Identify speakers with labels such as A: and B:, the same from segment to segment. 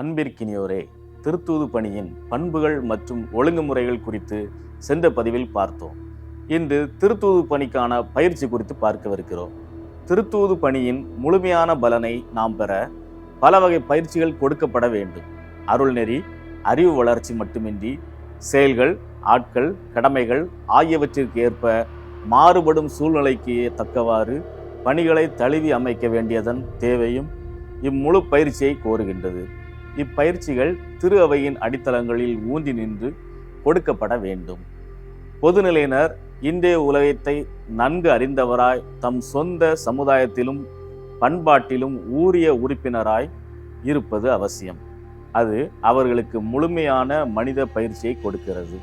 A: அன்பிற்கினியோரே திருத்தூது பணியின் பண்புகள் மற்றும் ஒழுங்குமுறைகள் குறித்து சென்ற பதிவில் பார்த்தோம். இன்று திருத்தூது பணிக்கான பயிற்சி குறித்து பார்க்கவிருக்கிறோம். திருத்தூது பணியின் முழுமையான பலனை நாம் பெற பல வகை பயிற்சிகள் கொடுக்கப்பட வேண்டும். அருள்நெறி அறிவு வளர்ச்சி மட்டுமின்றி செயல்கள் ஆட்கள் கடமைகள் ஆகியவற்றிற்கு ஏற்ப மாறுபடும் சூழ்நிலைக்கு தக்கவாறு பணிகளை தழுவி அமைக்க வேண்டியதன் தேவையும் இம்முழு பயிற்சியை கோருகின்றது. இப்பயிற்சிகள் திரு அவையின் அடித்தளங்களில் ஊந்தி நின்று கொடுக்கப்பட வேண்டும். பொதுநிலையினர் இன்றைய உலகத்தை நன்கு அறிந்தவராய் தம் சொந்த சமுதாயத்திலும் பண்பாட்டிலும் ஊரிய உறுப்பினராய் இருப்பது அவசியம். அது அவர்களுக்கு முழுமையான மனித பயிற்சியை கொடுக்கிறது.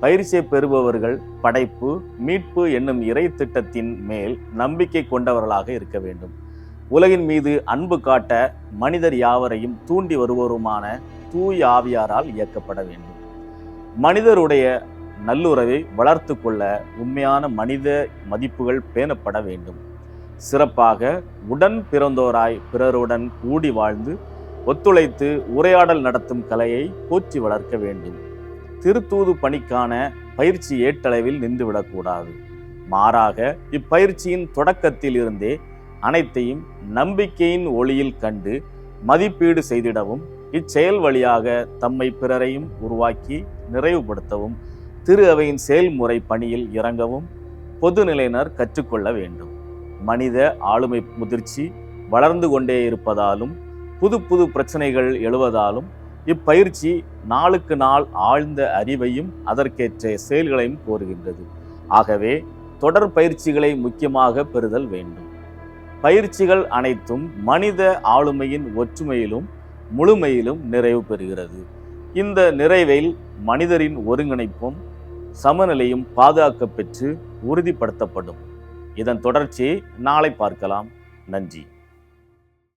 A: பயிற்சியை பெறுபவர்கள் படைப்பு மீட்பு என்னும் இறை திட்டத்தின் மேல் நம்பிக்கை கொண்டவர்களாக இருக்க வேண்டும். உலகின் மீது அன்பு காட்ட மனிதர் யாவரையும் தூண்டி வருவோருமான தூய் ஆவியாரால் இயக்கப்பட வேண்டும். மனிதருடைய நல்லுறவை வளர்த்து கொள்ள உண்மையான மனித மதிப்புகள் பேணப்பட வேண்டும். சிறப்பாக உடன் பிறந்தோராய் பிறருடன் கூடி வாழ்ந்து ஒத்துழைத்து உரையாடல் நடத்தும் கலையை போற்றி வளர்க்க வேண்டும். திருத்தூது பணிக்கான பயிற்சி ஏட்டளவில் நின்றுவிடக்கூடாது. மாறாக இப்பயிற்சியின் தொடக்கத்தில் இருந்தே அனைத்தையும் நம்பிக்கையின் ஒளியில் கண்டு மதிப்பீடு செய்திடவும் இச்செயல் வழியாக தம்மை பிறரையும் உருவாக்கி நிறைவுபடுத்தவும் திரு அவையின் செயல்முறை பணியில் இறங்கவும் பொதுநிலையினர் கற்றுக்கொள்ள வேண்டும். மனித ஆளுமை முதிர்ச்சி வளர்ந்து கொண்டே இருப்பதாலும் புது புது பிரச்சனைகள் எழுவதாலும் இப்பயிற்சி நாளுக்கு நாள் ஆழ்ந்த அறிவையும் அதற்கேற்ற செயல்களையும் கோருகின்றது. ஆகவே தொடர் பயிற்சிகளை முக்கியமாக பெறுதல் வேண்டும். பயிற்சிகள் அனைத்தும் மனித ஆளுமையின் ஒற்றுமையிலும் முழுமையிலும் நிறைவு பெறுகிறது. இந்த நிறைவில் மனிதரின் ஒருங்கிணைப்பும் சமநிலையும் பாதுகாக்க பெற்று உறுதிப்படுத்தப்படும். இதன் தொடர்ச்சியை நாளை பார்க்கலாம். நன்றி.